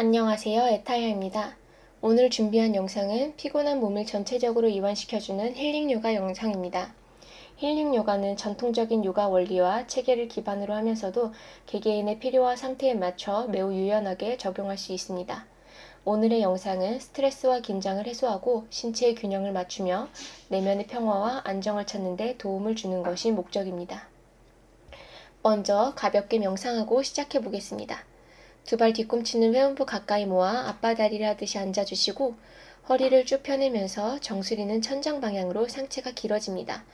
안녕하세요. 에타야입니다. 오늘 준비한 영상은 피곤한 몸을 전체적으로 이완시켜주는 힐링 요가 영상입니다. 힐링 요가는 전통적인 요가 원리와 체계를 기반으로 하면서도 개개인의 필요와 상태에 맞춰 매우 유연하게 적용할 수 있습니다. 오늘의 영상은 스트레스와 긴장을 해소하고 신체의 균형을 맞추며 내면의 평화와 안정을 찾는 데 도움을 주는 것이 목적입니다. 먼저 가볍게 명상하고 시작해 보겠습니다. 두 발 뒤꿈치는 회음부 가까이 모아 앞바다리를 하듯이 앉아주시고 허리를 쭉 펴내면서 정수리는 천장 방향으로 상체가 길어집니다.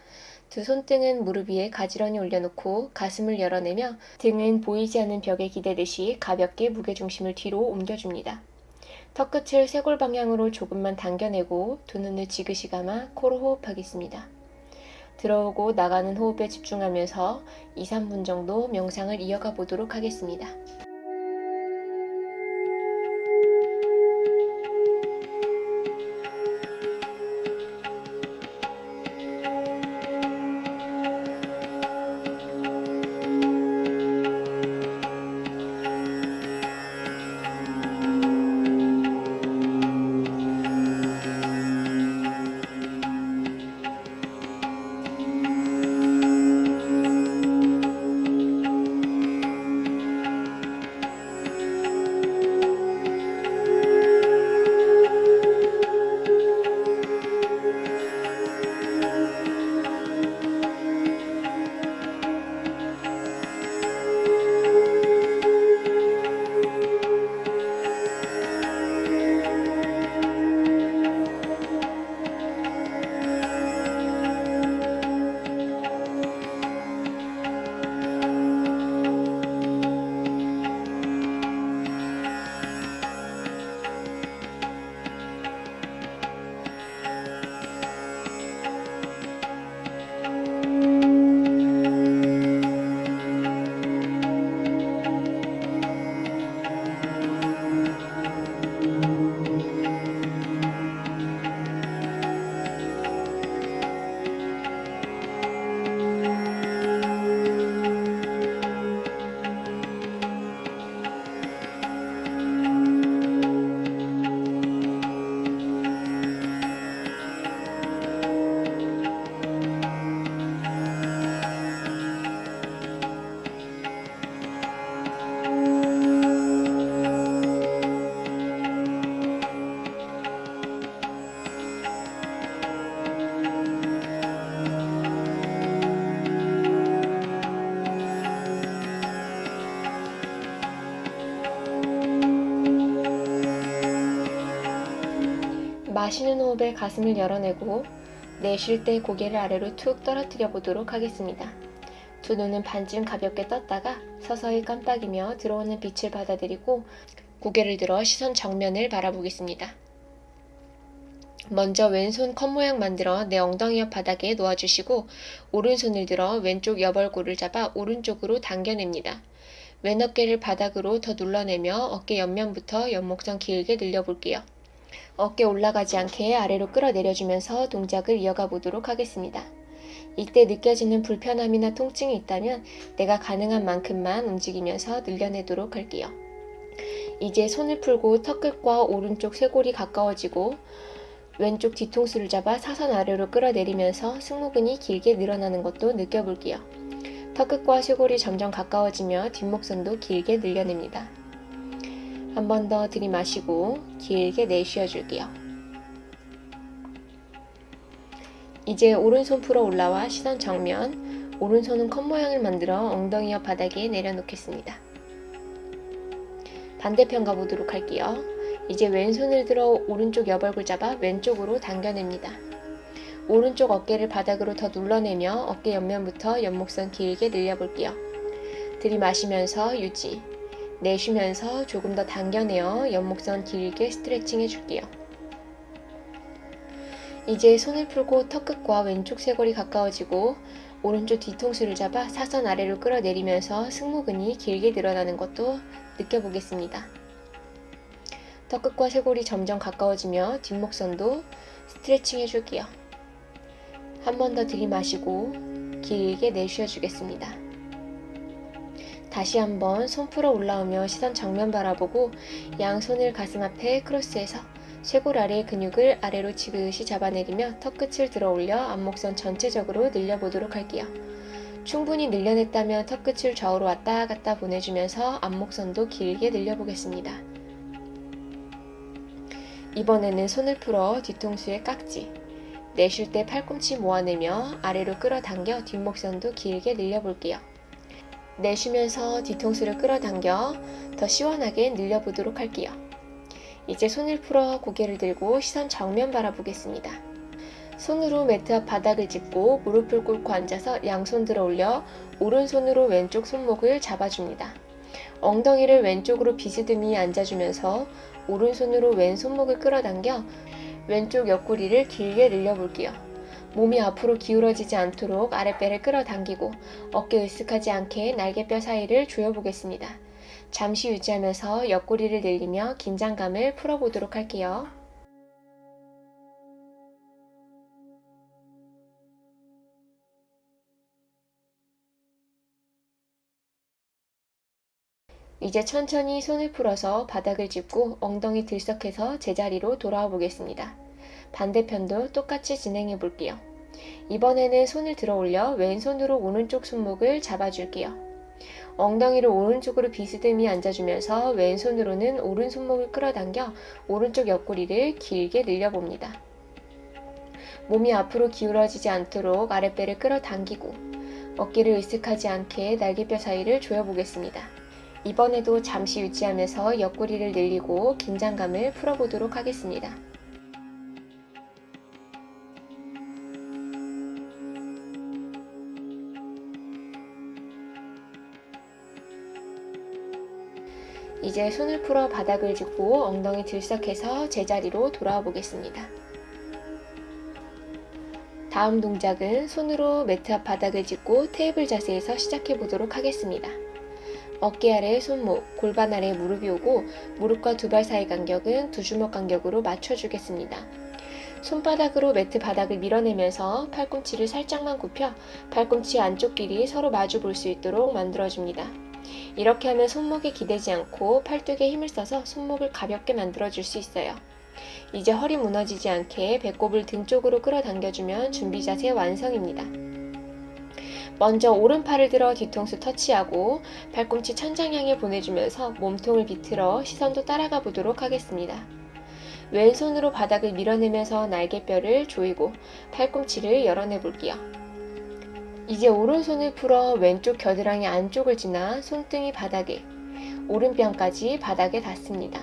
두 손등은 무릎 위에 가지런히 올려놓고 가슴을 열어내며 등은 보이지 않는 벽에 기대듯이 가볍게 무게중심을 뒤로 옮겨줍니다. 턱끝을 쇄골 방향으로 조금만 당겨내고 두 눈을 지그시 감아 코로 호흡하겠습니다. 들어오고 나가는 호흡에 집중하면서 2, 3분 정도 명상을 이어가 보도록 하겠습니다. 마시는 호흡에 가슴을 열어내고 내쉴 때 고개를 아래로 툭 떨어뜨려 보도록 하겠습니다. 두 눈은 반쯤 가볍게 떴다가 서서히 깜빡이며 들어오는 빛을 받아들이고 고개를 들어 시선 정면을 바라보겠습니다. 먼저 왼손 컵 모양 만들어 내 엉덩이 옆 바닥에 놓아주시고 오른손을 들어 왼쪽 여벌골을 잡아 오른쪽으로 당겨냅니다. 왼 어깨를 바닥으로 더 눌러내며 어깨 옆면부터 옆목선 길게 늘려볼게요. 어깨 올라가지 않게 아래로 끌어내려주면서 동작을 이어가 보도록 하겠습니다. 이때 느껴지는 불편함이나 통증이 있다면 내가 가능한 만큼만 움직이면서 늘려내도록 할게요. 이제 손을 풀고 턱끝과 오른쪽 쇄골이 가까워지고 왼쪽 뒤통수를 잡아 사선 아래로 끌어내리면서 승모근이 길게 늘어나는 것도 느껴볼게요. 턱끝과 쇄골이 점점 가까워지며 뒷목선도 길게 늘려냅니다. 한 번 더 들이마시고 길게 내쉬어 줄게요. 이제 오른손 풀어 올라와 시선 정면, 오른손은 컵 모양을 만들어 엉덩이 옆 바닥에 내려놓겠습니다. 반대편 가보도록 할게요. 이제 왼손을 들어 오른쪽 여벌굴 잡아 왼쪽으로 당겨냅니다. 오른쪽 어깨를 바닥으로 더 눌러내며 어깨 옆면부터 옆목선 길게 늘려볼게요. 들이마시면서 유지, 내쉬면서 조금 더 당겨내어 옆목선 길게 스트레칭 해줄게요. 이제 손을 풀고 턱끝과 왼쪽 쇄골이 가까워지고 오른쪽 뒤통수를 잡아 사선 아래로 끌어내리면서 승모근이 길게 늘어나는 것도 느껴보겠습니다. 턱끝과 쇄골이 점점 가까워지며 뒷목선도 스트레칭 해줄게요. 한 번 더 들이마시고 길게 내쉬어 주겠습니다. 다시 한번 손 풀어 올라오며 시선 정면 바라보고 양손을 가슴 앞에 크로스해서 쇄골 아래 근육을 아래로 지그시 잡아내리며 턱끝을 들어 올려 앞목선 전체적으로 늘려보도록 할게요. 충분히 늘려냈다면 턱끝을 좌우로 왔다 갔다 보내주면서 앞목선도 길게 늘려보겠습니다. 이번에는 손을 풀어 뒤통수의 깍지, 내쉴 때 팔꿈치 모아내며 아래로 끌어당겨 뒷목선도 길게 늘려볼게요. 내쉬면서 뒤통수를 끌어당겨 더 시원하게 늘려보도록 할게요. 이제 손을 풀어 고개를 들고 시선 정면 바라보겠습니다. 손으로 매트 앞 바닥을 짚고 무릎을 꿇고 앉아서 양손 들어 올려 오른손으로 왼쪽 손목을 잡아줍니다. 엉덩이를 왼쪽으로 비스듬히 앉아주면서 오른손으로 왼손목을 끌어당겨 왼쪽 옆구리를 길게 늘려볼게요. 몸이 앞으로 기울어지지 않도록 아랫배를 끌어당기고 어깨 으쓱하지 않게 날개뼈 사이를 조여보겠습니다. 잠시 유지하면서 옆구리를 늘리며 긴장감을 풀어보도록 할게요. 이제 천천히 손을 풀어서 바닥을 짚고 엉덩이 들썩해서 제자리로 돌아와 보겠습니다. 반대편도 똑같이 진행해 볼게요. 이번에는 손을 들어 올려 왼손으로 오른쪽 손목을 잡아줄게요. 엉덩이를 오른쪽으로 비스듬히 앉아주면서 왼손으로는 오른손목을 끌어당겨 오른쪽 옆구리를 길게 늘려봅니다. 몸이 앞으로 기울어지지 않도록 아랫배를 끌어당기고 어깨를 으쓱하지 않게 날개뼈 사이를 조여보겠습니다. 이번에도 잠시 유지하면서 옆구리를 늘리고 긴장감을 풀어보도록 하겠습니다. 이제 손을 풀어 바닥을 짚고 엉덩이 들썩해서 제자리로 돌아와 보겠습니다. 다음 동작은 손으로 매트 앞 바닥을 짚고 테이블 자세에서 시작해 보도록 하겠습니다. 어깨 아래 손목, 골반 아래 무릎이 오고 무릎과 두 발 사이 간격은 두 주먹 간격으로 맞춰주겠습니다. 손바닥으로 매트 바닥을 밀어내면서 팔꿈치를 살짝만 굽혀 팔꿈치 안쪽 길이 서로 마주 볼 수 있도록 만들어줍니다. 이렇게 하면 손목에 기대지 않고 팔뚝에 힘을 써서 손목을 가볍게 만들어 줄 수 있어요. 이제 허리 무너지지 않게 배꼽을 등 쪽으로 끌어당겨주면 준비 자세 완성입니다. 먼저 오른팔을 들어 뒤통수 터치하고 팔꿈치 천장 향해 보내주면서 몸통을 비틀어 시선도 따라가 보도록 하겠습니다. 왼손으로 바닥을 밀어내면서 날개뼈를 조이고 팔꿈치를 열어내 볼게요. 이제 오른손을 풀어 왼쪽 겨드랑이 안쪽을 지나 손등이 바닥에, 오른뺨까지 바닥에 닿습니다.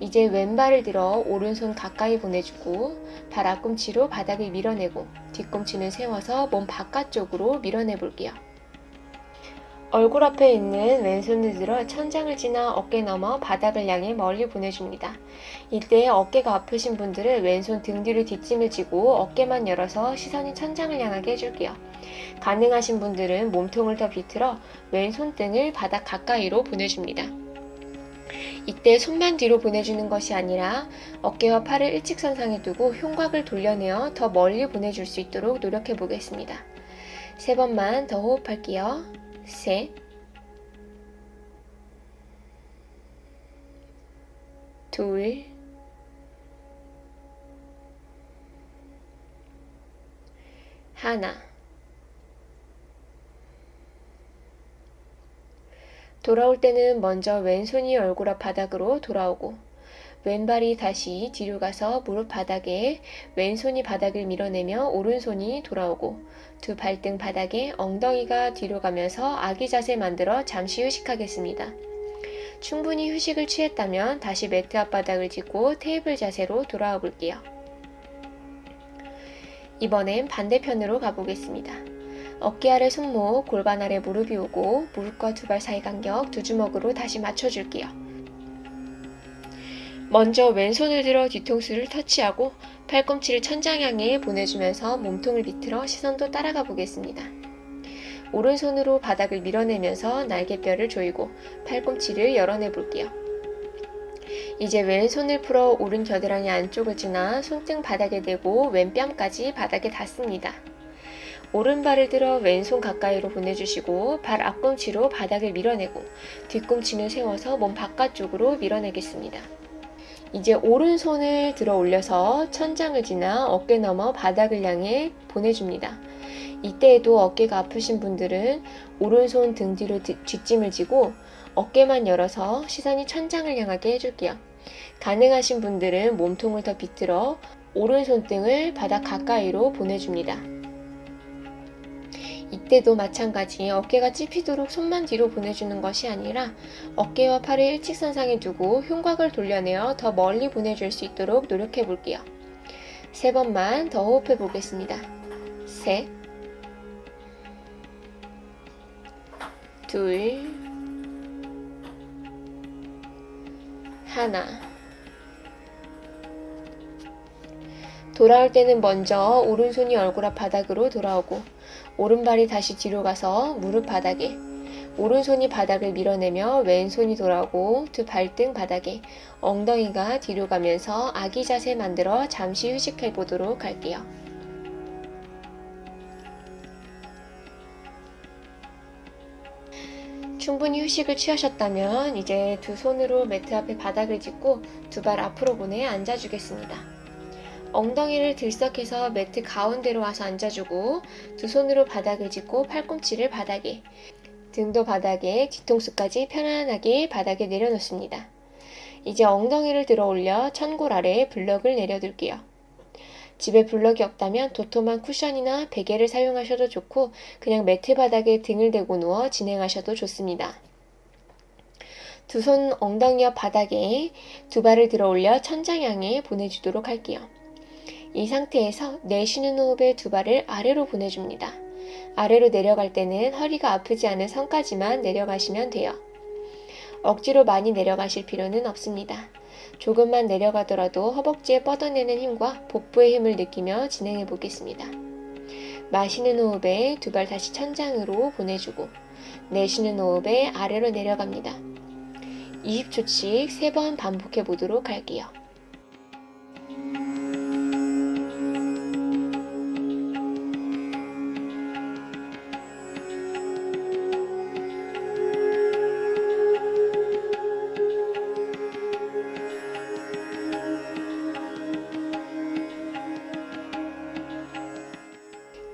이제 왼발을 들어 오른손 가까이 보내주고 발 앞꿈치로 바닥을 밀어내고 뒤꿈치는 세워서 몸 바깥쪽으로 밀어내 볼게요. 얼굴 앞에 있는 왼손을 들어 천장을 지나 어깨 넘어 바닥을 향해 멀리 보내줍니다. 이때 어깨가 아프신 분들은 왼손 등 뒤로 뒷짐을 지고 어깨만 열어서 시선이 천장을 향하게 해줄게요. 가능하신 분들은 몸통을 더 비틀어 왼손 등을 바닥 가까이로 보내줍니다. 이때 손만 뒤로 보내주는 것이 아니라 어깨와 팔을 일직선상에 두고 흉곽을 돌려내어 더 멀리 보내줄 수 있도록 노력해 보겠습니다. 세 번만 더 호흡할게요. 셋, 둘, 하나. 돌아올 때는 먼저 왼손이 얼굴 앞 바닥으로 돌아오고 왼발이 다시 뒤로 가서 무릎 바닥에 왼손이 바닥을 밀어내며 오른손이 돌아오고 두 발등 바닥에 엉덩이가 뒤로 가면서 아기 자세 만들어 잠시 휴식하겠습니다. 충분히 휴식을 취했다면 다시 매트 앞바닥을 짚고 테이블 자세로 돌아와 볼게요. 이번엔 반대편으로 가보겠습니다. 어깨 아래 손목, 골반 아래 무릎이 오고 무릎과 두 발 사이 간격 두 주먹으로 다시 맞춰줄게요. 먼저 왼손을 들어 뒤통수를 터치하고 팔꿈치를 천장 향해 보내주면서 몸통을 비틀어 시선도 따라가 보겠습니다. 오른손으로 바닥을 밀어내면서 날개뼈를 조이고 팔꿈치를 열어내 볼게요. 이제 왼손을 풀어 오른 겨드랑이 안쪽을 지나 손등 바닥에 대고 왼뺨까지 바닥에 닿습니다. 오른발을 들어 왼손 가까이로 보내주시고 발 앞꿈치로 바닥을 밀어내고 뒤꿈치는 세워서 몸 바깥쪽으로 밀어내겠습니다. 이제 오른손을 들어 올려서 천장을 지나 어깨 너머 바닥을 향해 보내줍니다. 이때에도 어깨가 아프신 분들은 오른손 등 뒤로 뒷- 뒷짐을 지고 어깨만 열어서 시선이 천장을 향하게 해줄게요. 가능하신 분들은 몸통을 더 비틀어 오른손 등을 바닥 가까이로 보내줍니다. 이때도 마찬가지 어깨가 찝히도록 손만 뒤로 보내주는 것이 아니라 어깨와 팔을 일직선상에 두고 흉곽을 돌려내어 더 멀리 보내줄 수 있도록 노력해 볼게요. 세 번만 더 호흡해 보겠습니다. 셋, 둘, 하나. 돌아올 때는 먼저 오른손이 얼굴 앞 바닥으로 돌아오고 오른발이 다시 뒤로 가서 무릎 바닥에 오른손이 바닥을 밀어내며 왼손이 돌아오고 두 발등 바닥에 엉덩이가 뒤로 가면서 아기 자세 만들어 잠시 휴식해 보도록 할게요. 충분히 휴식을 취하셨다면 이제 두 손으로 매트 앞에 바닥을 짚고 두 발 앞으로 보내 앉아주겠습니다. 엉덩이를 들썩해서 매트 가운데로 와서 앉아주고 두 손으로 바닥을 짚고 팔꿈치를 바닥에 등도 바닥에 뒤통수까지 편안하게 바닥에 내려놓습니다. 이제 엉덩이를 들어 올려 천골 아래에 블럭을 내려둘게요. 집에 블럭이 없다면 도톰한 쿠션이나 베개를 사용하셔도 좋고 그냥 매트 바닥에 등을 대고 누워 진행하셔도 좋습니다. 두 손 엉덩이와 바닥에 두 발을 들어 올려 천장 향해 보내주도록 할게요. 이 상태에서 내쉬는 호흡에 두 발을 아래로 보내줍니다. 아래로 내려갈 때는 허리가 아프지 않은 선까지만 내려가시면 돼요. 억지로 많이 내려가실 필요는 없습니다. 조금만 내려가더라도 허벅지에 뻗어내는 힘과 복부의 힘을 느끼며 진행해 보겠습니다. 마시는 호흡에 두 발 다시 천장으로 보내주고 내쉬는 호흡에 아래로 내려갑니다. 20초씩 세번 반복해 보도록 할게요.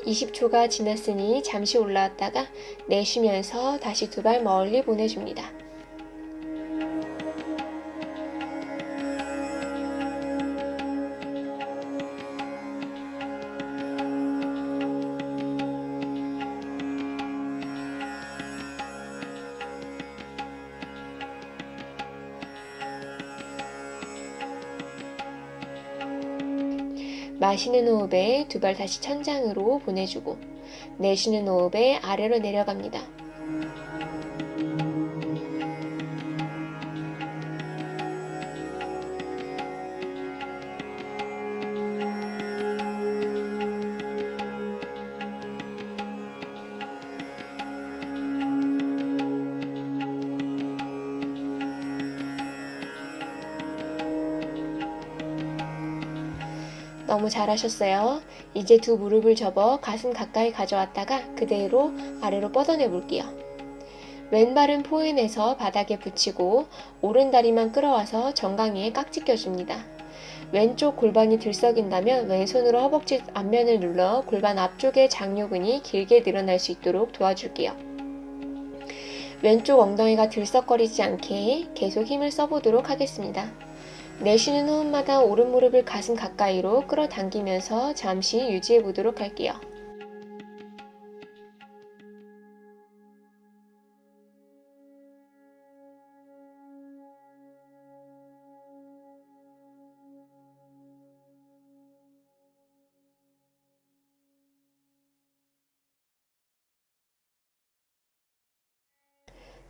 이십 초가 지났으니 잠시 올라왔다가 내쉬면서 다시 두 발 멀리 보내줍니다. 마시는 호흡에 두 발 다시 천장으로 보내주고 내쉬는 호흡에 아래로 내려갑니다. 잘하셨어요. 이제 두 무릎을 접어 가슴 가까이 가져왔다가 그대로 아래로 뻗어내 볼게요. 왼발은 포인해서 바닥에 붙이고 오른 다리만 끌어와서 정강이에 깍지 껴줍니다. 왼쪽 골반이 들썩인다면 왼손으로 허벅지 앞면을 눌러 골반 앞쪽의 장요근이 길게 늘어날 수 있도록 도와줄게요. 왼쪽 엉덩이가 들썩거리지 않게 계속 힘을 써보도록 하겠습니다. 내쉬는 호흡마다 오른 무릎을 가슴 가까이로 끌어당기면서 잠시 유지해 보도록 할게요.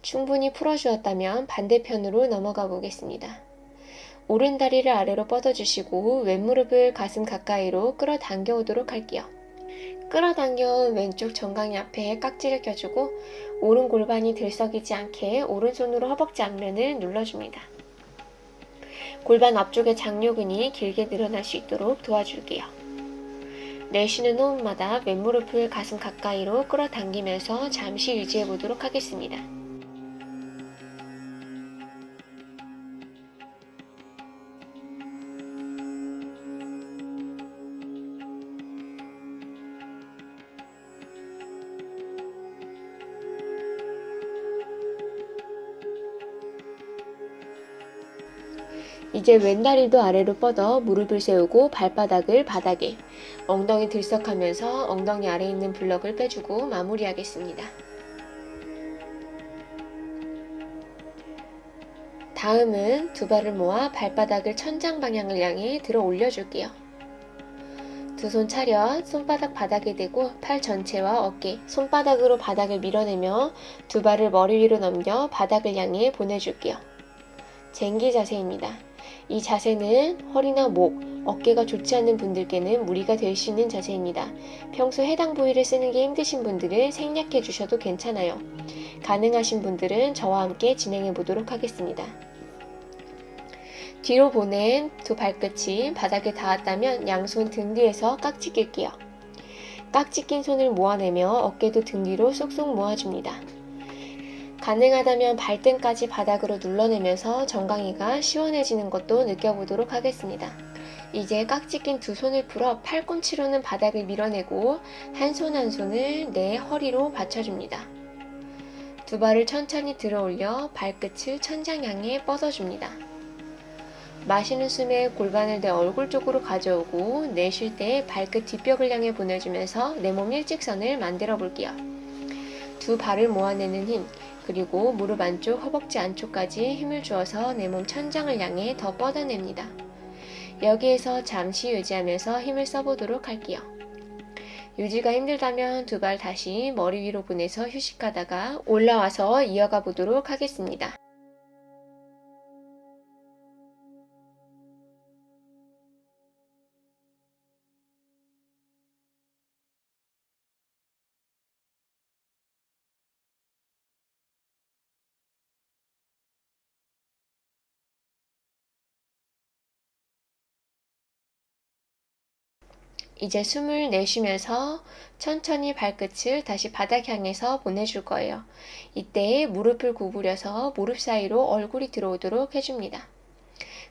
충분히 풀어주었다면 반대편으로 넘어가 보겠습니다. 오른 다리를 아래로 뻗어주시고 왼무릎을 가슴 가까이로 끌어당겨 오도록 할게요. 끌어당겨온 왼쪽 정강이 앞에 깍지를 껴주고 오른 골반이 들썩이지 않게 오른손으로 허벅지 앞면을 눌러줍니다. 골반 앞쪽의 장요근이 길게 늘어날 수 있도록 도와줄게요. 내쉬는 호흡마다 맨무릎을 가슴 가까이로 끌어당기면서 잠시 유지해 보도록 하겠습니다. 이제 왼다리도 아래로 뻗어 무릎을 세우고 발바닥을 바닥에 엉덩이 들썩하면서 엉덩이 아래에 있는 블럭을 빼주고 마무리하겠습니다. 다음은 두 발을 모아 발바닥을 천장 방향을 향해 들어 올려줄게요. 두 손 차렷, 손바닥 바닥에 대고 팔 전체와 어깨, 손바닥으로 바닥을 밀어내며 두 발을 머리 위로 넘겨 바닥을 향해 보내줄게요. 쟁기 자세입니다. 이 자세는 허리나 목, 어깨가 좋지 않는 분들께는 무리가 될 수 있는 자세입니다. 평소 해당 부위를 쓰는 게 힘드신 분들은 생략해 주셔도 괜찮아요. 가능하신 분들은 저와 함께 진행해 보도록 하겠습니다. 뒤로 보낸 두 발끝이 바닥에 닿았다면 양손 등 뒤에서 깍지 낄게요. 깍지 낀 손을 모아내며 어깨도 등 뒤로 쏙쏙 모아줍니다. 가능하다면 발등까지 바닥으로 눌러내면서 정강이가 시원해지는 것도 느껴보도록 하겠습니다. 이제 깍지 낀 두 손을 풀어 팔꿈치로는 바닥을 밀어내고 한 손한 손을 내 허리로 받쳐줍니다. 두 발을 천천히 들어 올려 발끝을 천장 향해 뻗어줍니다. 마시는 숨에 골반을 내 얼굴 쪽으로 가져오고 내쉴 때 발끝 뒷벽을 향해 보내주면서 내 몸 일직선을 만들어 볼게요. 두 발을 모아내는 힘, 그리고 무릎 안쪽, 허벅지 안쪽까지 힘을 주어서 내 몸 천장을 향해 더 뻗어냅니다. 여기에서 잠시 유지하면서 힘을 써보도록 할게요. 유지가 힘들다면 두 발 다시 머리 위로 보내서 휴식하다가 올라와서 이어가 보도록 하겠습니다. 이제 숨을 내쉬면서 천천히 발끝을 다시 바닥 향해서 보내줄 거예요. 이때 무릎을 구부려서 무릎 사이로 얼굴이 들어오도록 해줍니다.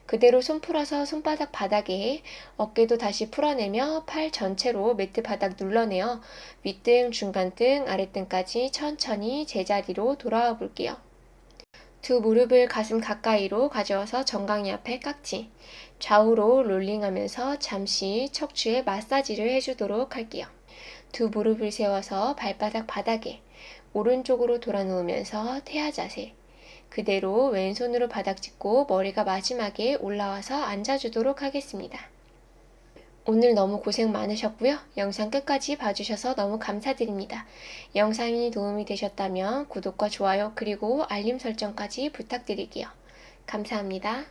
그대로 손 풀어서 손바닥 바닥에 어깨도 다시 풀어내며 팔 전체로 매트 바닥 눌러내어 윗등, 중간등, 아랫등까지 천천히 제자리로 돌아와 볼게요. 두 무릎을 가슴 가까이로 가져와서 정강이 앞에 깍지, 좌우로 롤링하면서 잠시 척추에 마사지를 해주도록 할게요. 두 무릎을 세워서 발바닥 바닥에 오른쪽으로 돌아 누우면서 태아 자세. 그대로 왼손으로 바닥 짚고 머리가 마지막에 올라와서 앉아주도록 하겠습니다. 오늘 너무 고생 많으셨고요. 영상 끝까지 봐주셔서 너무 감사드립니다. 영상이 도움이 되셨다면 구독과 좋아요 그리고 알림 설정까지 부탁드릴게요. 감사합니다.